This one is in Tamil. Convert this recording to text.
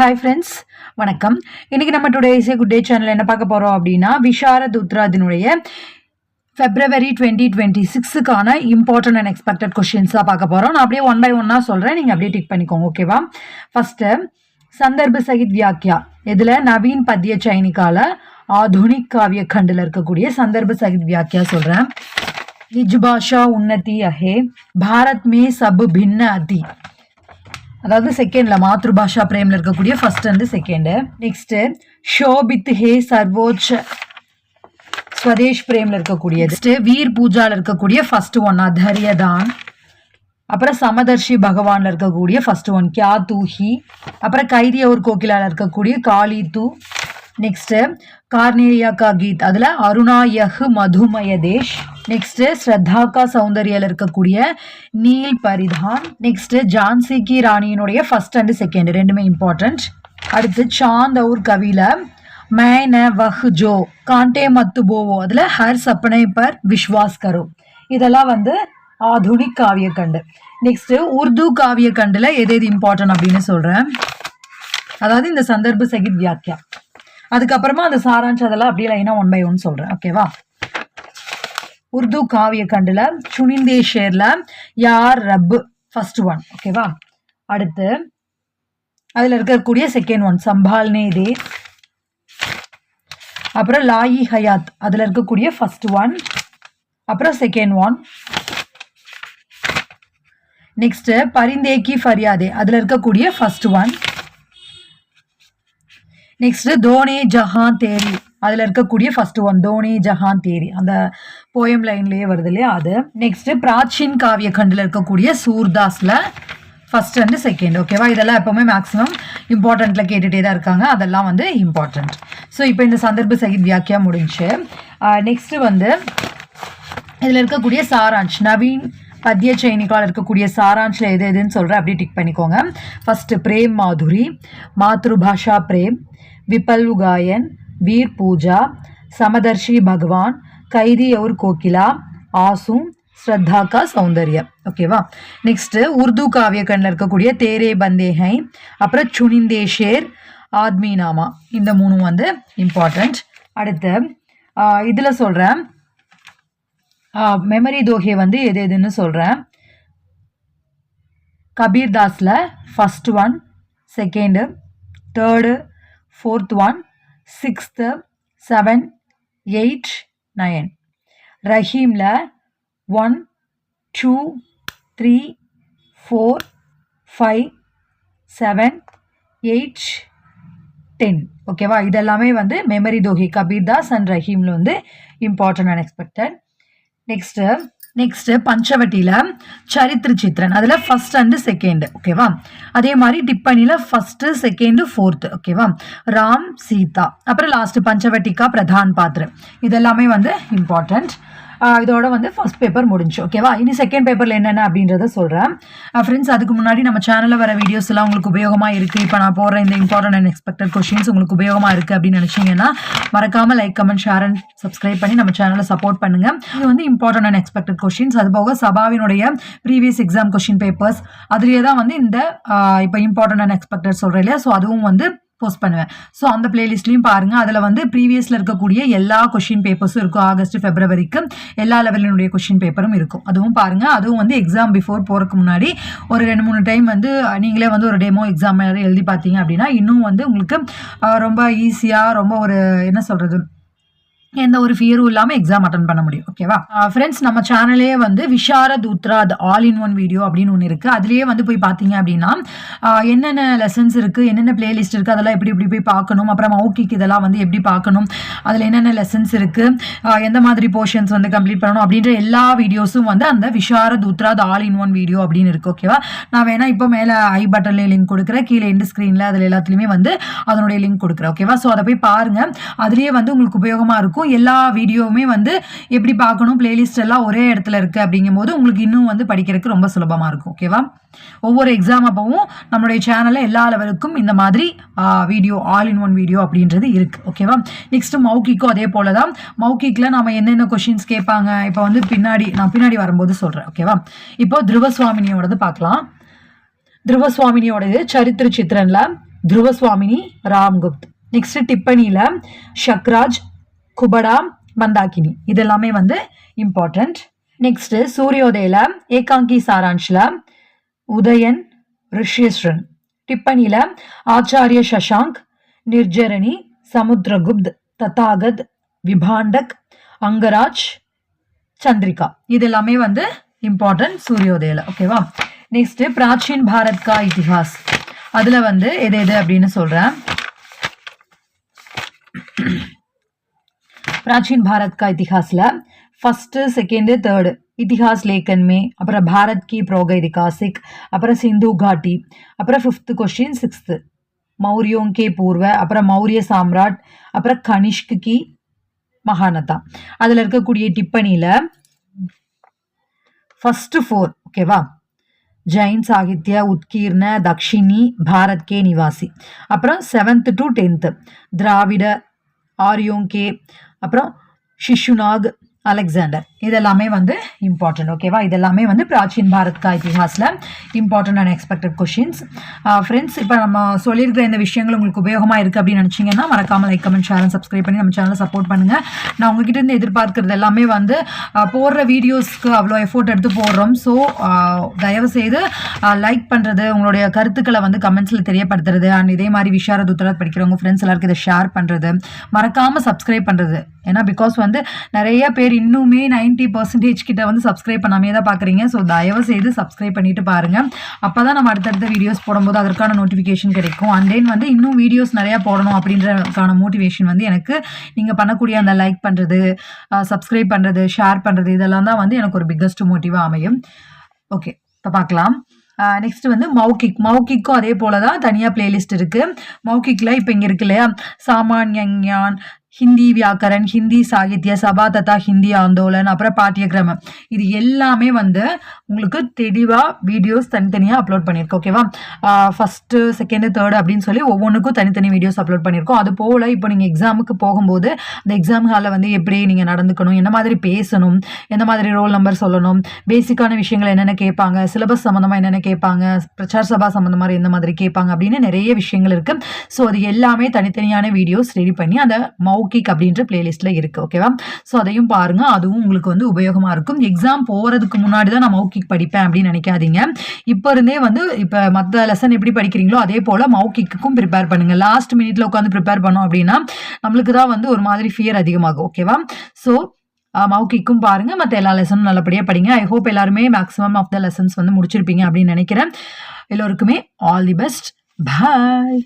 ஹாய் ஃப்ரெண்ட்ஸ் வணக்கம். இன்றைக்கி நம்ம டுடே இசை குட் டே சேனல் என்ன பார்க்க போகிறோம் அப்படின்னா விஷாரத் உத்ராதினுடைய ஃபெப்ரவரி டுவெண்ட்டி டுவெண்ட்டி சிக்ஸுக்கான இம்பார்ட்டன்ட் அண்ட் எக்ஸ்பெக்டட் கொஷின்ஸாக பார்க்க போகிறோம் நான் அப்படியே ஒன் பை ஒன்னாக சொல்கிறேன் நீங்கள் அப்படியே டிக் பண்ணிக்கோங்க ஓகேவா ஃபஸ்ட்டு சந்தர்ப சகித் வியாக்கியா. இதில் நவீன் பத்திய சைனிக்கால ஆதுனிக் காவிய கண்டில் இருக்கக்கூடிய சந்தர்ப சகித் வியாக்கியா சொல்கிறேன் நிஜ் பாஷா உன்னதி அஹே பாரத் மே சபு பின்ன அதி. அதாவது செகண்ட்ல மாத்ருபாஷா பிரேம்ல இருக்கக்கூடிய ஃபர்ஸ்ட் வந்து செகண்டு நெக்ஸ்ட் ஷோபித் ஹே சர்வோச் ஸ்வதேஷ் பிரேம்ல இருக்கக்கூடிய நெக்ஸ்ட் வீர் பூஜால இருக்கக்கூடிய ஃபர்ஸ்ட் ஒன் அதரியதான். அப்புறம் சமதர்ஷி பகவான்ல இருக்கக்கூடிய ஃபர்ஸ்ட் ஒன் கியா தூஹி அப்புறம் கைதி ஒரு கோகிலால இருக்கக்கூடிய காளி தூ நெக்ஸ்ட் கார்னேரியாக்கா கீத் அதில் அருணாயகு மதுமய தேஷ் நெக்ஸ்ட் ஸ்ரத்தாக்கா சௌந்தர்யாவில் இருக்கக்கூடிய நீல் பரிதான் நெக்ஸ்ட் ஜான்சி கி ராணியினுடைய ஃபர்ஸ்ட் அண்ட் செகண்ட் ரெண்டுமே இம்பார்ட்டண்ட் அடுத்து சாந்த் அவுர் கவியில் மேன வஹ் ஜோ காண்டே மத்து போவோ அதில் ஹர் சப்னை பர் விஸ்வாஸ் கரோ இதெல்லாம் வந்து ஆதுனிக் காவிய கண்டு நெக்ஸ்ட் உருது காவிய கண்டில் எது எது இம்பார்ட்டன்ட் அப்படின்னு சொல்கிறேன் அதாவது இந்த சந்தர்ப்ப சகித் வியாக்கியா அதுக்கப்புறமா அந்த சாராம்சம் அதெல்லாம் அப்படியே லைனா ஒன் பை ஒன் சொல்றேன். ஓகேவா உருது காவிய கண்டுல சுனிந்தே ஷேர்ல யார் ரப் ஃபர்ஸ்ட் ஒன் ஓகேவா அடுத்து அதுல இருக்கக்கூடிய செகண்ட் ஒன் சம்பால்னே இதே அப்புறம் லாயி ஹயாத் அதில் இருக்கக்கூடிய ஃபர்ஸ்ட் ஒன் அப்புறம் செகண்ட் ஒன் நெக்ஸ்ட் பரிந்தேக்கி ஃபரியாதே அதில் இருக்கக்கூடிய ஃபர்ஸ்ட் ஒன் நெக்ஸ்ட் தோனே ஜஹான் தேரி. அதில் இருக்கக்கூடிய ஃபர்ஸ்ட் ஒன் தோனே ஜஹான் தேரி. அந்த போயம் லைன்லேயே வருது இல்லையா அது. நெக்ஸ்ட் பிராச்சீன் காவிய கண்டில் இருக்கக்கூடிய சூர்தாஸில் ஃபர்ஸ்ட் அண்ட் செகண்ட் ஓகேவா இதெல்லாம் எப்போவுமே மேக்ஸிமம் இம்பார்ட்டண்ட்டில் கேட்டுகிட்டே தான் இருக்காங்க. அதெல்லாம் வந்து இம்பார்ட்டண்ட் ஸோ இப்போ இந்த சந்தர்ப்ப சகித் வியாக்கியா முடிஞ்சு. நெக்ஸ்ட்டு வந்து இதில் இருக்கக்கூடிய சாராஞ்ச் நவீன் பத்திய சைனிக்கால் இருக்கக்கூடிய சாராஞ்சில் எது எதுன்னு சொல்கிறேன் அப்படி டிக் பண்ணிக்கோங்க. ஃபஸ்ட்டு பிரேம் மாதுரி மாத்ருபாஷா பிரேம் விபல்வு காயன் வீர் பூஜா சமதர்ஷி பகவான் கைதி और கோகிலா ஆசும் ஸ்ரத்தா கா சௌந்தர்யா ஓகேவா நெக்ஸ்ட்டு உருது காவிய கண்ணில் இருக்கக்கூடிய தேரே பந்தேஹை அப்புறம் சுனிந்தே ஷேர் ஆத்மி நாமா இந்த மூணும் வந்து இம்பார்ட்டண்ட் அடுத்து இதில் சொல்கிறேன் மெமரி தோஹே வந்து எது எதுன்னு சொல்கிறேன் Kabir தாஸில் first one second third fourth one sixth seven eight nine ரஹீமில் one two three four five seven eight ten ஓகேவா இதெல்லாமே வந்து மெமரி தோஹி கபீர் தாஸ் அண்ட் ரஹீமில் வந்து important and expected next next பஞ்சவட்டியில் சரித்திர சித்திரன் அதில் ஃபர்ஸ்ட் அண்டு செகண்ட் ஓகேவா அதே மாதிரி டிப்பனியில் ஃபஸ்ட்டு செகண்டு ஃபோர்த்து ஓகேவா ராம் சீதா அப்புறம் லாஸ்ட்டு பஞ்சவட்டிக்கா பிரதான் பாத்திரம் இதெல்லாமே வந்து இம்பார்ட்டண்ட் இதோட வந்து ஃபர்ஸ்ட் பேப்பர் முடிஞ்சு ஓகேவா இனி செகண்ட் பேப்பரில் என்னென்ன அப்படின்றத சொல்கிறேன் ஃப்ரெண்ட்ஸ் அதுக்கு முன்னாடி நம்ம சேனலில் வர வீடியோஸ் எல்லாம் உங்களுக்கு உபயோகமாக இருக்குது இப்போ நான் போடுற இந்த இம்பார்ட்டன்ட் அண்ட் எக்ஸ்பெக்டட் கொஷின்ஸ் உங்களுக்கு உபயோகமாக இருக்குது அப்படின்னு நினச்சிங்கன்னா மறக்காமல் like comment share and subscribe பண்ணி நம்ம சேனலை சப்போர்ட் பண்ணுங்கள் இது வந்து இம்பார்ட்டன்ட் அண்ட் எக்ஸ்பெக்டட் கொஷின்ஸ் அது போக சபாவினுடைய ப்ரீவியஸ் எக்ஸாம் கொஷின் பேப்பர்ஸ் அதுலேயே தான் வந்து இந்த இப்போ இம்பார்ட்டன்ட் அண்ட் எக்ஸ்பெக்டட் சொல்கிறேன் இல்லையா? ஸோ அதுவும் வந்து போஸ்ட் பண்ணுவேன். ஸோ அந்த பிளேலிஸ்ட்லையும் பாருங்கள் அதில் வந்து ப்ரீவியஸில் இருக்கக்கூடிய எல்லா கொஷின் பேப்பர்ஸும் இருக்கும். ஆகஸ்ட் ஃபெப்ரவரிக்கு எல்லா லெவலினுடைய கொஷின் பேப்பரும் இருக்கும். அதுவும் பாருங்கள் அதுவும் வந்து எக்ஸாம் பிஃபோர் போகிறதுக்கு முன்னாடி ஒரு ரெண்டு மூணு டைம் வந்து நீங்களே வந்து ஒரு டெமோ எக்ஸாம் எழுதி பார்த்தீங்க அப்படின்னா இன்னும் வந்து உங்களுக்கு ரொம்ப ஈஸியாக ரொம்ப ஒரு என்ன சொல்கிறது எந்த ஒரு ஃபியரும் இல்லாமல் எக்ஸாம் அட்டன் பண்ண முடியும். ஓகேவா ஃப்ரெண்ட்ஸ் நம்ம சேனலே வந்து Visharad Uttarardh all in one video அப்படின்னு ஒன்று இருக்குது அதுலேயே வந்து போய் பார்த்தீங்க அப்படின்னா என்னென்ன லெசன்ஸ் இருக்குது என்னென்ன பிளேலிஸ்ட் இருக்குது அதெல்லாம் எப்படி எப்படி போய் பார்க்கணும் அப்புறம் மௌக்கிக் இதெல்லாம் வந்து எப்படி பார்க்கணும் அதில் என்னென்ன லெசன்ஸ் இருக்குது எந்த மாதிரி போர்ஷன்ஸ் வந்து கம்ப்ளீட் பண்ணணும் அப்படின்ற எல்லா வீடியோஸும் வந்து அந்த Visharad Uttarardh all in one video அப்படின்னு இருக்குது ஓகேவா நான் வேணால் இப்போ மேலே ஐ பட்டன்லேயே லிங்க் கொடுக்குறேன். கீழே எண்டு ஸ்க்ரீனில் அதில் எல்லாத்துலேயுமே வந்து அதனுடைய லிங்க் கொடுக்குறேன். ஓகேவா ஸோ அதை போய் பாருங்கள் அதுலேயே வந்து உங்களுக்கு உபயோகமாக இருக்கும். இருக்கும். எல்லா வீடியோவுமே வந்து எப்படி பார்க்கணும்? பிளேலிஸ்ட் எல்லாம் ஒரே இடத்துல இருக்குது அப்படிங்கும் போது உங்களுக்கு இன்னும் வந்து படிக்கிறதுக்கு ரொம்ப சுலபமாக இருக்கும். ஓகேவா ஒவ்வொரு எக்ஸாம் அப்பவும் நம்மளுடைய சேனலில் எல்லா லெவலுக்கும் இந்த மாதிரி video all in one video அப்படின்றது இருக்குது ஓகேவா நெக்ஸ்ட் மௌக்கிக்கும் அதே போல தான் மௌக்கிக்கில் நம்ம என்னென்ன கொஷின்ஸ் கேட்பாங்க? இப்போ வந்து பின்னாடி நான் பின்னாடி வரும்போது சொல்கிறேன் ஓகேவா இப்போ திருவசுவாமினியோடது பார்க்கலாம். திருவசுவாமினியோடது சரித்திர சித்திரனில் திருவசுவாமினி ராம்குப்த். நெக்ஸ்ட் டிப்பனியில் ஷக்ராஜ் குபடா மந்தாகினி இதெல்லாமே வந்து இம்பார்ட்டண்ட் நெக்ஸ்ட் சூரியோதயில ஏகாங்கி சாரான்ஷில் உதயன் ரிஷியஸ்ரன் டிப்பணியில ஆச்சாரிய சஷாங்க் நிர்ஜரணி சமுத்திரகுப்த் தத்தாகத் விபாண்டக் அங்கராஜ் சந்திரிகா. இது எல்லாமே வந்து இம்பார்ட்டன்ட் சூரியோதயில ஓகேவா நெக்ஸ்ட் பிராச்சீன் பாரத் கா இத்திஹாஸ் அதுல வந்து எது எது அப்படின்னு சொல்றேன். प्राचीन भारत का इतिहास ला फर्स्ट सेकेंड थर्ड इतिहास लेखन में அப்புறம் भारत की प्रोग ऐतिहासिक அப்புறம் सिंधु घाटी அப்புறம் ஃபிஃப்த் கொஸ்டின் சிக்ஸ்த் मौर्यों के पूर्व அப்புறம் மௌரிய சாம்ராட் அப்புறம் கனிஷ்க் கி மகானதா அதில் இருக்கக்கூடிய டிப்பணியில் ஃபர்ஸ்ட் ஃபோர் ஓகேவா ஜெயின் சாகித்ய உத்கீர்ண தக்ஷினி பாரத் கே நிவாசி அப்புறம் செவன்த் டு டென்த்து திராவிட ஆரியோங்கே அப்புறம் ஷிஷுநாக் அலெக்சாண்டர். இதெல்லாமே வந்து இம்பார்ட்டன்ட் ஓகேவா இதெல்லாமே வந்து பிராச்சீன் பாரத் கா இத்திஹாஸில் important and expected questions friends இப்போ நம்ம சொல்லியிருக்கிற இந்த விஷயங்கள் உங்களுக்கு உபயோகமாக இருக்குது அப்படின்னு நினச்சிங்கன்னா மறக்காமல் லைக் கமெண்ட் ஷேர் சப்ஸ்கிரைப் பண்ணி நம்ம சேனலை சப்போர்ட் பண்ணுங்கள் நான் உங்ககிட்ட இருந்து எதிர்பார்க்கறது எல்லாமே வந்து போடுற வீடியோஸ்க்கு அவ்வளோ எஃபோர்ட் எடுத்து போடுறோம். ஸோ தயவு செய்து லைக் பண்ணுறது உங்களுடைய கருத்துக்களை வந்து கமெண்ட்ஸில் தெரியப்படுத்துறது அண்ட் இதே மாதிரி விஷாரத் உத்தரத் படிக்கிறவங்க ஃப்ரெண்ட்ஸ் எல்லாருக்கும் இதை ஷேர் பண்ணுறது மறக்காமல் சப்ஸ்கிரைப் பண்ணுறது ஏன்னா பிகாஸ் வந்து நிறைய பேர் இன்னுமே நைன் 90% பர்சன்டேஜ் கிட்ட வந்து சப்ஸ்கிரைப் பண்ணாமே தான் பார்க்குறீங்க ஸோ தயவு செய்து சப்ஸ்கிரைப் பண்ணிட்டு பாருங்கள் அப்போ தான் நம்ம அடுத்தடுத்த வீடியோஸ் போடும்போது அதற்கான நோட்டிஃபிகேஷன் கிடைக்கும். அண்ட் தென் வந்து இன்னும் வீடியோஸ் நிறையா போடணும் அப்படின்றதுக்கான மோட்டிவேஷன் வந்து எனக்கு நீங்கள் பண்ணக்கூடிய அந்த லைக் பண்ணுறது சப்ஸ்கிரைப் பண்ணுறது ஷேர் பண்ணுறது இதெல்லாம் தான் வந்து எனக்கு ஒரு பிக்கஸ்ட் மோட்டிவாக அமையும். ஓகே இப்போ பார்க்கலாம் நெக்ஸ்ட் வந்து மௌகிக் மௌகிக்கும் அதே போல தான் தனியாக பிளேலிஸ்ட் இருக்குது மௌகிக்கில் இப்போ இங்கே இருக்கு இல்லையா? சாமான்யஞான் ஹிந்தி வியாக்கரன் ஹிந்தி சாகித்ய சபா தத்தா ஹிந்தி ஆந்தோலன் அப்புறம் பாட்டியக்கிரமம். இது எல்லாமே வந்து உங்களுக்கு தெளிவாக வீடியோஸ் தனித்தனியாக அப்லோட் பண்ணியிருக்கோம் ஓகேவா ஃபஸ்ட்டு செகண்டு தேர்டு அப்படின்னு சொல்லி ஒவ்வொன்றுக்கும் தனித்தனி வீடியோஸ் அப்லோட் பண்ணியிருக்கோம் அது போல் இப்போ நீங்கள் எக்ஸாமுக்கு போகும்போது அந்த எக்ஸாம் ஹாலில் வந்து எப்படி நீங்கள் நடந்துக்கணும் என்ன மாதிரி பேசணும் எந்த மாதிரி ரோல் நம்பர் சொல்லணும் பேசிக்கான விஷயங்கள் என்னென்ன கேட்பாங்க சிலபஸ் சம்மந்தமாக என்னென்ன கேட்பாங்க பிரச்சார சபா சம்மந்தமாக எந்த மாதிரி கேட்பாங்க அப்படின்னு நிறைய விஷயங்கள் இருக்குது ஸோ அது எல்லாமே தனித்தனியான வீடியோஸ் ரெடி பண்ணி அந்த மௌகிக் அப்படின்ற பிளேலிஸ்ட்டில் இருக்குது ஓகேவா ஸோ அதையும் பாருங்கள் அதுவும் உங்களுக்கு வந்து உபயோகமாக இருக்கும். எக்ஸாம் போகிறதுக்கு முன்னாடி தான் நான் மௌகிக் படிப்பேன் அப்படின்னு நினைக்காதீங்க. இப்போ இருந்தே வந்து இப்போ மற்ற லெசன் எப்படி படிக்கிறீங்களோ அதே போல் மௌகிக்குக்கும் ப்ரிப்பேர் பண்ணுங்கள் லாஸ்ட் மினிட்ல உட்காந்து ப்ரிப்பேர் பண்ணோம் அப்படின்னா நம்மளுக்கு தான் வந்து ஒரு மாதிரி ஃபியர் அதிகமாகும் ஓகேவா ஸோ மௌகிக்கும் பாருங்க. மற்ற எல்லா லெசனும் நல்லபடியாக படிங்க. ஐ ஹோப் எல்லாருமே மேக்ஸிமம் ஆஃப் த லெசன்ஸ் வந்து முடிச்சிருப்பீங்க அப்படின்னு நினைக்கிறேன். எல்லோருக்குமே ஆல் தி பெஸ்ட் பாய்